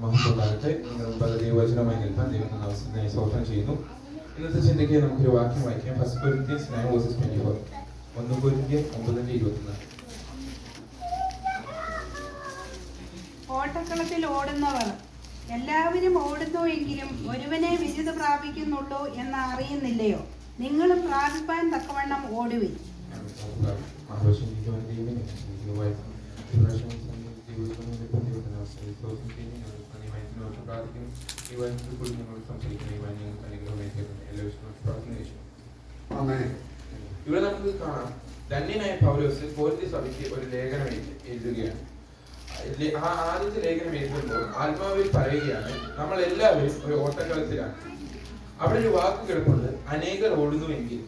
മഹത്വമാകട്ടെ നിൽക്കാൻ ദൈവം അവസരത്തിനായി സ്വോത്രം ചെയ്യുന്നു. ഇന്നത്തെ ചിന്തയ്ക്ക് നമുക്കൊരു വാക്യം വായിക്കാം. First Corinthians nine verses twenty four ഒന്ന് ഒമ്പതിന്റെ ഇരുപത്തിനാല്. ഓട്ടക്കളത്തിൽ ഓടുന്നവർ എല്ലാവരും ഓടുന്നു എങ്കിലും ഒരുവനെ വിരുദ്ധ പ്രാപിക്കുന്നുള്ളൂ എന്ന് അറിയുന്നില്ലയോ? നിങ്ങളും പ്രാപിപ്പാൻ തക്കവണ്ണം ഓടുവിൻ. മഹാവശിക്കുവാൻ ദൈവം ദൈവവാഴ്ത്തും പ്രാവശ്യം ദൈവത്തിനും ദൈവത്തിന് അവസരം സ്വോത്രം ചെയ്യുന്നു പ്രാർത്ഥിക്കുന്നു ഈ വചനത്തിൽ കൂടി ഞങ്ങൾ സംസാരിക്കുന്ന ഈ വചനം ഞങ്ങൾക്ക് അനുഗ്രഹമായി തീർന്നു എല്ലാ ആമേൻ. ഇവിടെ നമുക്ക് കാണാം. ധന്യനായ പൗലോസ് കോരിന്ത്യ സഭയ്ക്ക് ഒരു ലേഖനം എഴുതുകയാണ്. ആ ആദ്യത്തെ ലേഖനം എഴുതുമ്പോൾ ആത്മാവിൽ പറയുകയാണ് നമ്മൾ എല്ലാവരും ഒരു ഓട്ടക്കളത്തിലാണ്. അവിടെ ഒരു വാക്ക് കിടപ്പുണ്ട് അനേകർ ഓടുന്നുവെങ്കിൽ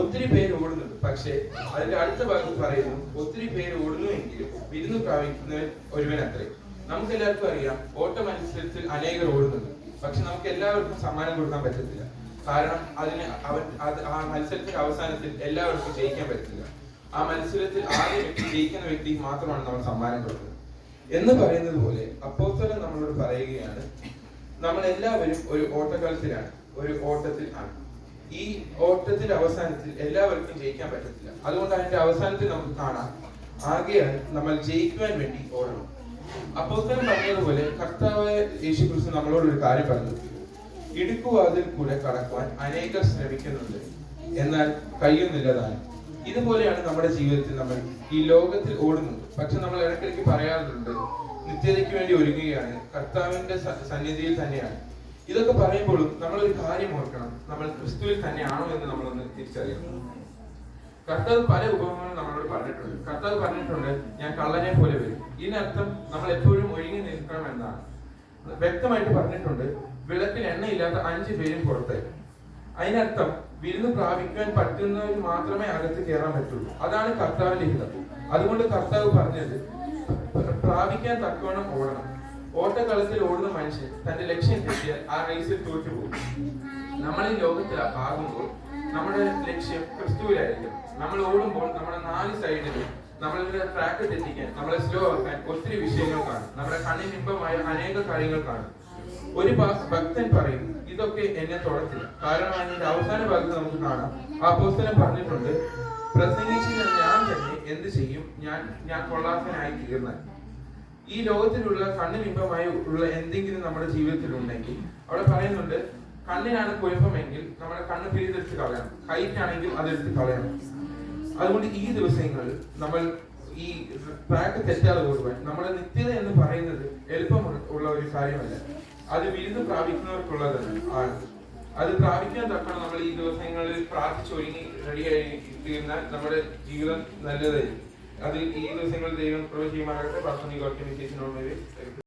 ഒത്തിരി പേര് ഓടുന്നുണ്ട്. പക്ഷേ അതിന്റെ അടുത്ത ഭാഗത്ത് പറയുന്നു ഒത്തിരി പേര് ഓടുന്നുവെങ്കിലും വിരുന്ന് പ്രാപിക്കുന്നവൻ ഒരുവൻ അത്രേ നമുക്ക് എല്ലാവർക്കും അറിയാം ഓട്ട മത്സരത്തിൽ അനേകർ ഓടുന്നുണ്ട്. പക്ഷെ നമുക്ക് എല്ലാവർക്കും സമ്മാനം കൊടുക്കാൻ പറ്റത്തില്ല. കാരണം അതിന് അവൻ അത് ആ മത്സരത്തിന്റെ അവസാനത്തിൽ എല്ലാവർക്കും ജയിക്കാൻ പറ്റത്തില്ല. ആ മത്സരത്തിൽ ആദ്യ വ്യക്തി ജയിക്കുന്ന വ്യക്തിക്ക് മാത്രമാണ് നമ്മൾ സമ്മാനം കൊടുക്കുന്നത്. എന്ന് പറയുന്നത് പോലെ അപ്പോസ്തലൻ നമ്മളോട് പറയുകയാണ് നമ്മൾ എല്ലാവരും ഒരു ഓട്ടക്കളത്തിലാണ് ഒരു ഓട്ടത്തിൽ ആണ്. ഈ ഓട്ടത്തിന്റെ അവസാനത്തിൽ എല്ലാവർക്കും ജയിക്കാൻ പറ്റത്തില്ല. അതുകൊണ്ട് അതിന്റെ അവസാനത്തിൽ നമുക്ക് കാണാം. ആകെയാൽ നമ്മൾ ജയിക്കുവാൻ വേണ്ടി ഓടണം. അപ്പോൾ തന്നെ പറഞ്ഞതുപോലെ കർത്താവായ യേശു ക്രിസ്തു നമ്മളോട് ഒരു കാര്യം പറഞ്ഞു. ഇടുക്കുവാതിൽ കൂടെ കടക്കുവാൻ അനേകർ ശ്രമിക്കുന്നുണ്ട്. എന്നാൽ കഴിയുന്നില്ലതാണ് ഇതുപോലെയാണ് നമ്മുടെ ജീവിതത്തിൽ നമ്മൾ ഈ ലോകത്തിൽ ഓടുന്നത്. പക്ഷെ നമ്മൾ ഇടയ്ക്കിടയ്ക്ക് പറയാറുണ്ട് നിത്യതയ്ക്ക് വേണ്ടി ഒരുങ്ങുകയാണ്. കർത്താവിന്റെ സന്നിധിയിൽ തന്നെയാണ്. ഇതൊക്കെ പറയുമ്പോഴും ഒരു കാര്യം ഓർക്കണം. നമ്മൾ ക്രിസ്തുവിൽ തന്നെയാണോ എന്ന് നമ്മളൊന്ന് തിരിച്ചറിയണം. കർത്താവ് പല ഉപമകളും നമ്മളോട് പറഞ്ഞിട്ടുണ്ട്. കർത്താവ് പറഞ്ഞിട്ടുണ്ട് ഞാൻ കള്ളനെ പോലെ വരും. ഇതിനർത്ഥം നമ്മൾ എപ്പോഴും ഒഴുകി നിൽക്കണം എന്നാണ്. വ്യക്തമായിട്ട് പറഞ്ഞിട്ടുണ്ട് വിളക്കിൽ എണ്ണയില്ലാത്ത അഞ്ചു പേരും പുറത്ത് അതിനർത്ഥം വിരുന്ന് പ്രാപിക്കാൻ പറ്റുന്നവർ മാത്രമേ അകത്ത് കയറാൻ പറ്റുള്ളൂ. അതാണ് കർത്താവിന്റെ ഹിതം. അതുകൊണ്ട് കർത്താവ് പറഞ്ഞത് പ്രാപിക്കാൻ തക്കവണ്ണം ഓടണം. ഓട്ടക്കളത്തിൽ ഓടുന്ന മനുഷ്യൻ തന്റെ ലക്ഷ്യം തെറ്റിയാൽ ആ റേസിൽ തോറ്റുപോകും നമ്മൾ ഈ ലോകത്തിൽ ആകുമ്പോൾ നമ്മുടെ ലക്ഷ്യം ക്രിസ്തുവിലായിരിക്കും. നമ്മൾ ഓടുമ്പോൾ നമ്മുടെ നാല് സൈഡിലും നമ്മളുടെ ട്രാക്ക് തെറ്റിക്കാൻ നമ്മളെ സ്ലോ ആക്കാൻ ഒത്തിരി വിഷയങ്ങൾ കാണും. നമ്മുടെ കണ്ണിനിമ്പമായ അനേക കാര്യങ്ങൾ കാണും. ഒരു ഭക്തൻ പറയും ഇതൊക്കെ എന്നെ തുടച്ചില്ല കാരണം അതിന്റെ അവസാന ഭാഗത്ത് നമുക്ക് കാണാം. ആ പുസ്തകം പറഞ്ഞിട്ടുണ്ട് പ്രസംഗിച്ച് ഞാൻ തന്നെ എന്ത് ചെയ്യും? ഞാൻ ഞാൻ കൊള്ളാത്തനായി തീർന്നാൽ. ഈ ലോകത്തിലുള്ള കണ്ണിനിമ്പമായി ഉള്ള എന്തെങ്കിലും നമ്മുടെ ജീവിതത്തിൽ ഉണ്ടെങ്കിൽ അവിടെ പറയുന്നുണ്ട് കണ്ണിനാണ് കുഴപ്പമെങ്കിൽ നമ്മുടെ കണ്ണ് പിരിതെടുത്ത് കളയണം. കൈക്കാണെങ്കിൽ അതെടുത്ത് കളയണം. അതുകൊണ്ട് ഈ ദിവസങ്ങളിൽ നമ്മൾ ഈ ട്രാക്ക് തെറ്റാതെ കൊടുക്കാൻ നമ്മുടെ നിത്യത എന്ന് പറയുന്നത് എളുപ്പം ഉള്ള ഒരു കാര്യമല്ല. അത് വിരുന്ന് പ്രാപിക്കുന്നവർക്കുള്ളതാണ് ആണ് അത് പ്രാപിക്കാൻ തക്കണം നമ്മൾ ഈ ദിവസങ്ങളിൽ പ്രാർത്ഥിച്ചൊരുങ്ങി റെഡിയായി തീർന്നാൽ നമ്മുടെ ജീവിതം നല്ലതായിരിക്കും. അത് ഈ ദിവസങ്ങളിൽ ദൈവം പ്രവചിക്കുമാകട്ടെ പ്രാർത്ഥനിക ഓർഗനൈസേഷനോട്